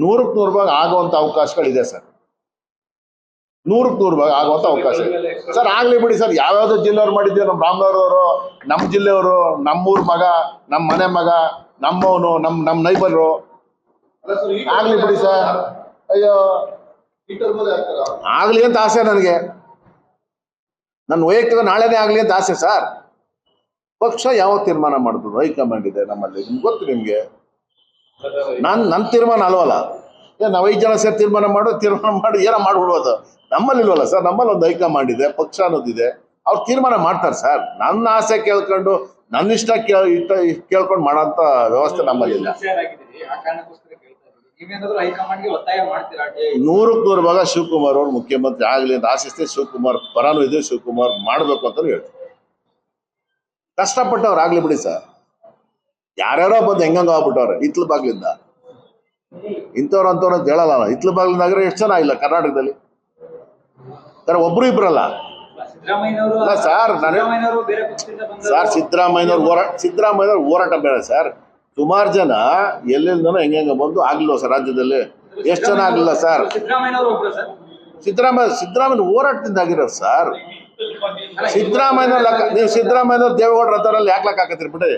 ನೂರಕ್ಕೆ ನೂರು ಭಾಗ ಆಗುವಂತ ಅವಕಾಶಗಳಿದೆ ಸರ್. ನೂರಕ್ಕೆ ನೂರು ಭಾಗ ಆಗುವಂತ ಅವಕಾಶ ಇದೆ. ಸರ್ ಆಗ್ಲಿ ಬಿಡಿ ಸರ್ ಯಾವ್ಯಾವ್ದೋ ಜಿಲ್ಲೆಯವ್ರು ಮಾಡಿದ್ದೀವಿ ನಮ್ಮ ರಾಮನಗರವರು ನಮ್ಮ ಜಿಲ್ಲೆಯವರು ನಮ್ಮೂರ್ ಮಗ ನಮ್ಮ ಮನೆ ಮಗ ನಮ್ಮವನು ನಮ್ಮ ನಮ್ಮ ನೈಬರು. ಆಗ್ಲಿ ಬಿಡಿ ಸರ್. ಅಯ್ಯೋ. ಆಗ್ಲಿ ಅಂತ ಆಸೆ ನನಗೆ. ನನ್ನ ವೈಯಕ್ತಿಕ ನಾಳೆನೇ ಆಗಲಿ ಅಂತ ಆಸೆ ಸರ್. ಪಕ್ಷ ಯಾವ ತೀರ್ಮಾನ ಮಾಡ್ತದೆ ಹೈಕಮಾಂಡ್ ಇದೆ ನಮ್ಮಲ್ಲಿ ನಿಮ್ಗೆ ಗೊತ್ತು ನಿಮ್ಗೆ. ನಾನ್ ನನ್ನ ತೀರ್ಮಾನ ಅಲ್ವಲ್ಲ? ಏ, ನಾವು ಐದು ಜನ ಸೇರಿ ತೀರ್ಮಾನ ಮಾಡೋ, ತೀರ್ಮಾನ ಮಾಡಿ, ಏನೋ ಮಾಡ್ಬಿಡ್ಬೋದು. ನಮ್ಮಲ್ಲಿ ಇಲ್ವಲ್ಲ ಸರ್? ನಮ್ಮಲ್ಲಿ ಒಂದು ಹೈಕಮಾಂಡ್ ಇದೆ ಪಕ್ಷ ಅನ್ನೋದಿದೆ. ಅವ್ರು ತೀರ್ಮಾನ ಮಾಡ್ತಾರೆ ಸರ್. ನನ್ನ ಆಸೆ ಕೇಳ್ಕೊಂಡು, ನನ್ನ ಇಷ್ಟ ಕೇಳ ಇಷ್ಟ ಕೇಳ್ಕೊಂಡು ಮಾಡೋಂಥ ವ್ಯವಸ್ಥೆ ನಮ್ಮಲ್ಲಿ ಇಲ್ಲ. ಸಿನ್ಸಿಯರ್ ಆಗಿದ್ದೀರಿ ಆ ಕಾರಣಕ್ಕೋಸ್ಕರ ಕೇಳ್ತಾ ಇದ್ದೀವಿ ನೀವೇನಾದ್ರೂ ಹೈಕಮಾಂಡ್ಗೆ ಒತ್ತಾಯ ಮಾಡ್ತೀರಾ ನೂರಕ್ಕೆ ನೂರು ಭಾಗ ಶಿವಕುಮಾರ್ ಅವರು ಮುಖ್ಯಮಂತ್ರಿ ಆಗಲಿ ಅಂತ ಆಶಿಸ್ತೆ ಶಿವಕುಮಾರ್ ಪರಾನು ಇದೆ ಶಿವಕುಮಾರ್ ಮಾಡಬೇಕು ಅಂತ ಹೇಳ್ತಾರೆ ಕಷ್ಟಪಟ್ಟವ್ರು ಆಗ್ಲಿ ಬಿಡಿ ಸರ್. ಯಾರ್ಯಾರೋ ಬಂದು ಹೆಂಗಂಗ ಆಗ್ಬಿಟ್ಟವ್ರೆ? ಇತ್ಲ ಬಾಗ್ಲಿಂದ. ಇಂಥವ್ರು ಅಂತವ್ರು ಅಂತ ಹೇಳಲ್ಲ. ಇತ್ಲ ಬಾಗ್ಲಿಂದಾಗ್ರೆ ಎಷ್ಟು ಜನ ಇಲ್ಲ ಕರ್ನಾಟಕದಲ್ಲಿ? ಸರ್ ಒಬ್ರು ಇಬ್ರಲ್ಲ? ಸಾರ್ ಸರ್, ನಾನು- ಸರ್ ಸಿದ್ದರಾಮಯ್ಯನವ್ರ ಹೋರಾಟ ಸಿದ್ದರಾಮಯ್ಯವ್ರ ಹೋರಾಟ ಬೇಡ ಸರ್. ಸುಮಾರು ಜನ ಎಲ್ಲೆಲ್ಲಿಂದನೋ ಹೆಂಗ ಬಂದು ಆಗ್ಲಿಲ್ಲ ಸರ್ ರಾಜ್ಯದಲ್ಲಿ. ಎಷ್ಟು ಜನ ಆಗ್ಲಿಲ್ಲ ಸರ್? ಸಿದ್ದರಾಮಯ್ಯ ಸಿದ್ದರಾಮಯ್ಯ ಹೋರಾಟದಿಂದ ಆಗಿರೋ ಸರ್. ಸಿದ್ದರಾಮಯ್ಯ ಲೆಕ್ಕ ನೀವು ಸಿದ್ದರಾಮಯ್ಯ ದೇವೇಗೌಡರ ಹತ್ತರಲ್ಲಿ ಯಾಕೆ ಲೆಕ್ಕ ಹಾಕತ್ತೀರಿ ಬಿಡಿ?